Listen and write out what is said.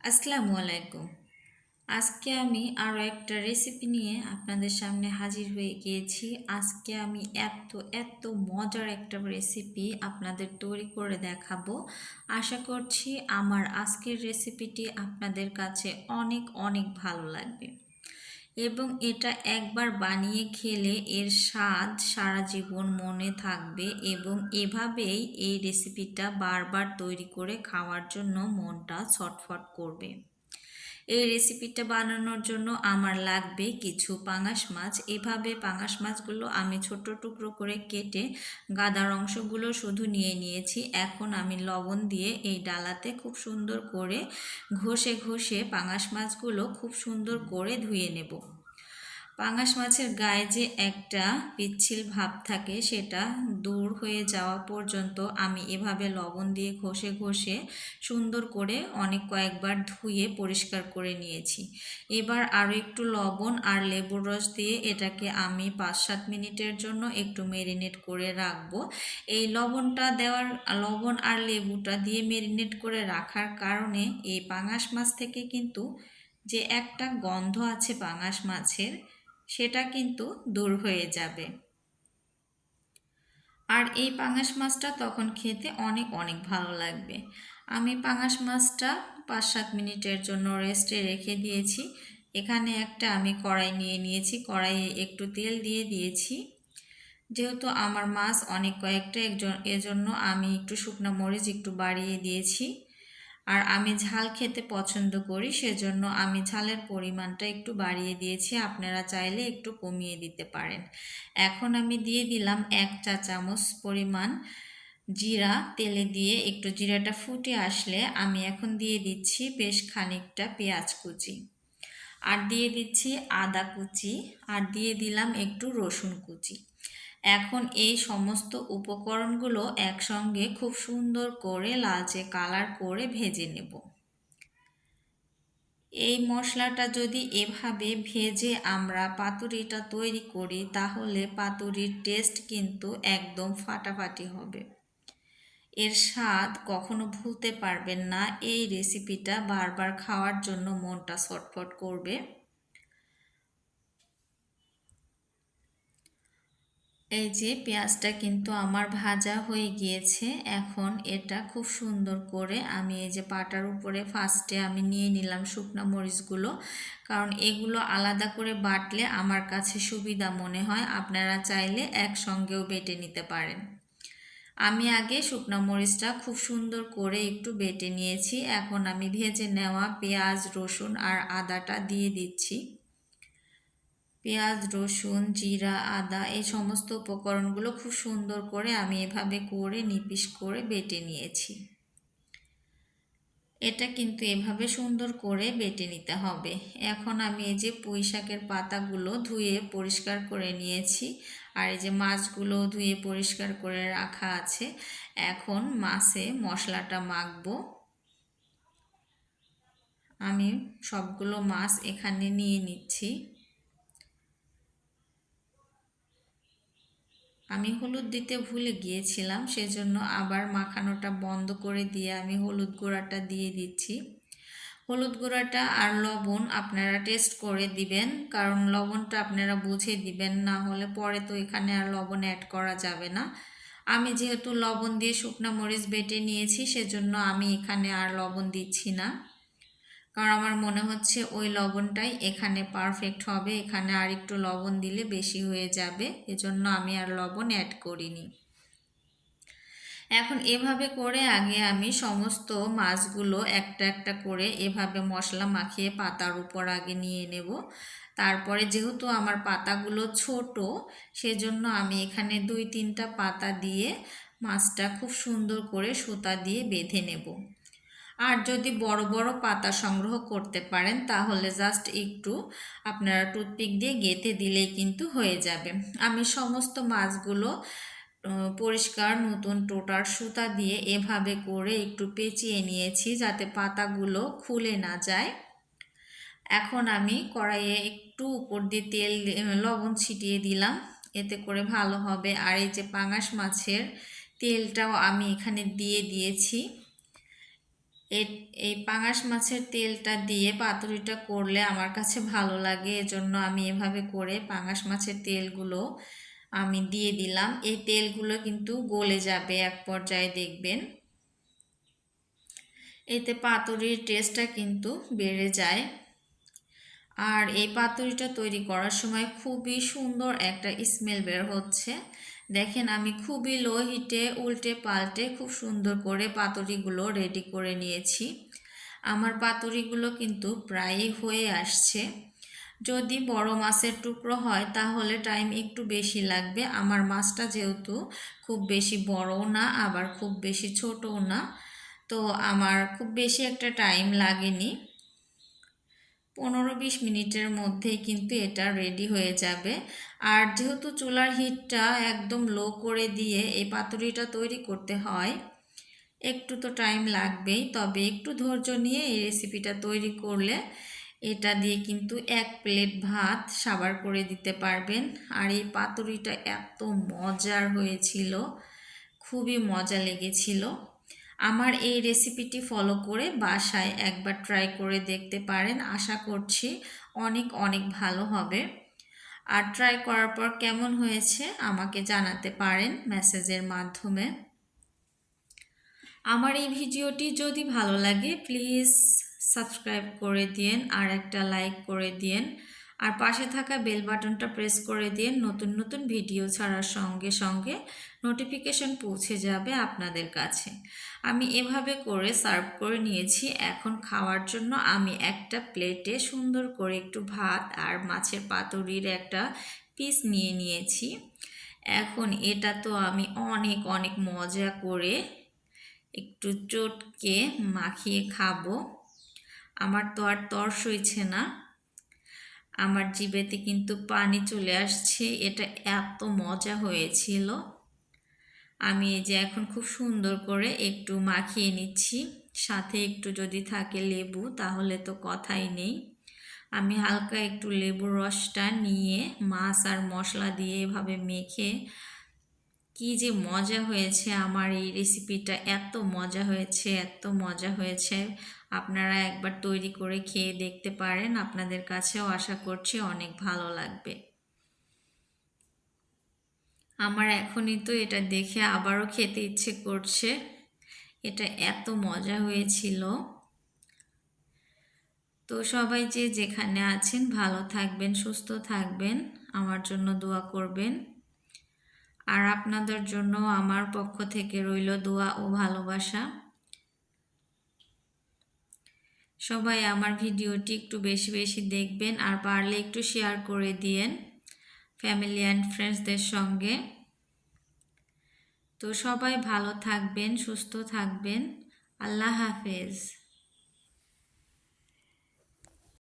আসসালামু আলাইকুম। আজকে আমি আরও একটা রেসিপি নিয়ে আপনাদের সামনে হাজির হয়ে গিয়েছি। আজকে আমি এত এত মজার একটা রেসিপি আপনাদের তৈরি করে দেখাবো। আশা করছি আমার আজকের রেসিপিটি আপনাদের কাছে অনেক অনেক ভালো লাগবে। এবং এটা একবার বানিয়ে খেলে এর স্বাদ সারা জীবন মনে থাকবে এবং এভাবেই এই রেসিপিটা বারবার তৈরি করে খাওয়ার জন্য মনটা ছটফট করবে। এই রেসিপিটা বানানোর জন্য আমার লাগবে কিছু পাঙাশ মাছ। এভাবে পাঙাশ মাছগুলো আমি ছোট টুকরো করে কেটে গাদার অংশগুলো শুধু নিয়ে নিয়েছি। এখন আমি লবণ দিয়ে এই ডালাতে খুব সুন্দর করে ঘষে ঘষে পাঙাশ মাছগুলো খুব সুন্দর করে ধুয়ে নেব। পাঙাশ মাছের গায়ে যে একটা পিচ্ছিল ভাব থাকে, সেটা দূর হয়ে যাওয়া পর্যন্ত আমি এভাবে লবণ দিয়ে ঘষে ঘষে সুন্দর করে অনেক কয়েকবার ধুয়ে পরিষ্কার করে নিয়েছি। এবার আরও একটু লবণ আর লেবুর রস দিয়ে এটাকে আমি পাঁচ সাত মিনিটের জন্য একটু মেরিনেট করে রাখব। এই লবণটা দেওয়ার, লবণ আর লেবুটা দিয়ে মেরিনেট করে রাখার কারণে এই পাঙাশ মাছ থেকে কিন্তু যে একটা গন্ধ আছে পাঙাশ মাছের সেটা কিন্তু দূর হয়ে যাবে। আর এই পাঙাশ মাছটা তখন খেতে অনেক অনেক ভালো লাগবে। আমি পাঙাশ মাছটা পাঁচ সাত মিনিটের জন্য রেস্টে রেখে দিয়েছি। এখানে একটা আমি কড়াই নিয়ে নিয়েছি। কড়াইয়ে একটু তেল দিয়ে দিয়েছি। যেহেতু আমার মাছ অনেক কয়েকটা, একজন, এজন্য আমি একটু শুকনো মরিচ একটু বাড়িয়ে দিয়েছি। আর আমি ঝাল খেতে পছন্দ করি, সেজন্য আমি ঝালের পরিমাণটা একটু বাড়িয়ে দিয়েছি, আপনারা চাইলে একটু কমিয়ে দিতে পারেন। এখন আমি দিয়ে দিলাম এক চা চামচ পরিমাণ জিরা, তেলে দিয়ে একটু জিরাটা ফুটে আসলে আমি এখন দিয়ে দিচ্ছি বেশ খানিকটা পেঁয়াজ কুচি। আর দিয়ে দিচ্ছি আদা কুচি, আর দিয়ে দিলাম একটু রসুন কুচি। এখন এই সমস্ত উপকরণগুলো একসঙ্গে খুব সুন্দর করে লালচে কালার করে ভেজে নেব। এই মশলাটা যদি এভাবে ভেজে আমরা পাতুরিটা তৈরি করি, তাহলে পাতুরির টেস্ট কিন্তু একদম ফাটাফাটি হবে। এর স্বাদ কখনো ভুলতে পারবেন না। এই রেসিপিটা বারবার খাওয়ার জন্য মনটা ছটফট করবে। এই যে পেঁয়াজটা কিন্তু আমার ভাজা হয়ে গিয়েছে, এখন এটা খুব সুন্দর করে আমি এই যে পাটার উপরে ফার্স্টে আমি নিয়ে নিলাম শুকনো মরিচগুলো, কারণ এগুলো আলাদা করে বাটলে আমার কাছে সুবিধা মনে হয়, আপনারা চাইলে একসঙ্গেও বেটে নিতে পারেন। আমি আগে শুকনো মরিচটা খুব সুন্দর করে একটু বেটে নিয়েছি, এখন আমি ভেজে নেওয়া পেঁয়াজ, রসুন আর আদাটা দিয়ে দিচ্ছি। পেঁয়াজ, রসুন, জিরা, আদা এই সমস্ত উপকরণগুলো খুব সুন্দর করে আমি এভাবে করে নিপিস করে বেটে নিয়েছি। এটা কিন্তু এভাবে সুন্দর করে বেটে নিতে হবে। এখন আমি এই যে পুঁই শাকের পাতাগুলো ধুয়ে পরিষ্কার করে নিয়েছি আর এই যে মাছগুলো ধুয়ে পরিষ্কার করে রাখা আছে, এখন মাছে মশলাটা মাখবো। আমি সবগুলো মাছ এখানে নিয়ে নিচ্ছি। আমি হলুদ দিতে ভুলে গিয়েছিলাম, সেজন্য আবার মাখানোটা বন্ধ করে দিয়ে আমি হলুদ গুঁড়াটা দিয়ে দিচ্ছি। হলুদ গুঁড়াটা আর লবণ আপনারা টেস্ট করে দিবেন, কারণ লবণটা আপনারা বুঝে দিবেন, না হলে পরে তো এখানে আর লবণ অ্যাড করা যাবে না। আমি যেহেতু লবণ দিয়ে শুকনা মরিচ বেটে নিয়েছি, সেজন্য আমি এখানে আর লবণ দিচ্ছি না। কারণ আমার মনে হচ্ছে ওই লবণটাই এখানে পারফেক্ট হবে, এখানে আর একটু লবণ দিলে বেশি হয়ে যাবে, এজন্য আমি আর লবণ অ্যাড করিনি। এখন এভাবে করে আগে আমি সমস্ত মাছগুলো একটা একটা করে এভাবে মশলা মাখিয়ে পাতার উপর আগে নিয়ে নেব। তারপরে যেহেতু আমার পাতাগুলো ছোট, সেজন্য আমি এখানে দুই তিনটা পাতা দিয়ে মাছটা খুব সুন্দর করে সুতা দিয়ে বেঁধে নেব। আর যদি বড় বড় পাতা সংগ্রহ করতে পারেন, তাহলে জাস্ট একটু আপনারা টুথপিক দিয়ে গেঁথে দিলেই কিন্তু হয়ে যাবে। আমি সমস্ত মাছগুলো পরিষ্কার নতুন টোটার সুতা দিয়ে এভাবে করে একটু পেঁচিয়ে নিয়েছি যাতে পাতাগুলো খুলে না যায়। এখন আমি কড়াইয়ে একটু উপর দিয়ে তেল লবণ ছিটিয়ে দিলাম, এতে করে ভালো হবে। আর এই যে পাঙাশ মাছের তেলটাও আমি এখানে দিয়ে দিয়েছি। এই পাঙাশ মাছের তেলটা দিয়ে পাতুরিটা করলে আমার কাছে ভালো লাগে। এজন্য আমি এভাবে করে পাঙাশ মাছের তেলগুলো আমি দিয়ে দিলাম। এই তেলগুলো কিন্তু গলে যাবে এক পর্যায়ে, দেখবেন। এতে পাতুরির টেস্টটা কিন্তু বেড়ে যায়। আর এই পাতুরিটা তৈরি করার সময় খুবই সুন্দর একটা স্মেল বের হচ্ছে। দেখেন, আমি খুবই লো হিটে উল্টে পাল্টে খুব সুন্দর করে পাতুরিগুলো রেডি করে নিয়েছি। আমার পাতুরিগুলো কিন্তু প্রায়ই হয়ে আসছে। যদি বড় মাছের টুকরো হয়, তাহলে টাইম একটু বেশি লাগবে। আমার মাছটা যেহেতু খুব বেশি বড়ও না, আবার খুব বেশি ছোটও না, তো আমার খুব বেশি একটা টাইম লাগেনি। পনেরো বিশ মিনিটের মধ্যেই কিন্তু এটা রেডি হয়ে যাবে। আর যেহেতু চুলার হিটটা একদম লো করে দিয়ে এই পাতুরিটা তৈরি করতে হয়, একটু তো টাইম লাগবেই। তবে একটু ধৈর্য নিয়ে এই রেসিপিটা তৈরি করলে এটা দিয়ে কিন্তু এক প্লেট ভাত সাবার করে দিতে পারবেন। আর এই পাতুরিটা এত মজার হয়েছিল, খুবই মজা লেগেছিল। আমার এই রেসিপিটি ফলো করে বাসায় একবার ট্রাই করে দেখতে পারেন। আশা করছি অনেক অনেক ভালো হবে। আর ট্রাই করার পর কেমন হয়েছে আমাকে জানাতে পারেন মেসেজের মাধ্যমে। আমার এই ভিডিওটি যদি ভালো লাগে প্লিজ সাবস্ক্রাইব করে দিন আর একটা লাইক করে দিন আর পাশে থাকা বেল বাটনটা প্রেস করে দিয়ে নতুন নতুন ভিডিও ছাড়ার সঙ্গে সঙ্গে নোটিফিকেশন পৌঁছে যাবে আপনাদের কাছে। আমি এভাবে করে সার্ভ করে নিয়েছি। এখন খাওয়ার জন্য আমি একটা প্লেটে সুন্দর করে একটু ভাত আর মাছের পাতুরির একটা পিস নিয়ে নিয়েছি। এখন এটা তো আমি অনেক অনেক মজা করে একটু চটকে মাখিয়ে খাব। আমার তো আর তর সইছে না। আমার জিবেতে কিন্তু পানি চলে আসছে, এটা এত মজা হয়েছিল। আমি এই যে এখন খুব সুন্দর করে একটু মাখিয়ে নিচ্ছি, সাথে একটু যদি থাকে লেবু, তাহলে তো কথাই নেই। আমি হালকা একটু লেবুর রসটা নিয়ে মাছ আর মশলা দিয়ে এভাবে মেখে, কি যে মজা হয়েছে আমার এই রেসিপিটা এত মজা হয়েছে, এত মজা হয়েছে। আপনারা একবার তৈরি করে খেয়ে দেখতে পারেন। আপনাদের কাছেও আশা করছি অনেক ভালো লাগবে। আমার এখনই তো এটা দেখে আবারও খেতে ইচ্ছে করছে। এটা এত মজা হয়েছিল। তো সবাই যে যেখানে আছেন, ভালো থাকবেন, সুস্থ থাকবেন, আমার জন্য দোয়া করবেন। আর আপনাদের জন্য আমার পক্ষ থেকে রইল দোয়া ও ভালোবাসা। সবাই আমার ভিডিওটি একটু বেশি বেশি দেখবেন আর পারলে একটু শেয়ার করে দিয়েন ফ্যামিলি অ্যান্ড ফ্রেন্ডসদের সঙ্গে। তো সবাই ভালো থাকবেন, সুস্থ থাকবেন। আল্লাহ হাফেজ।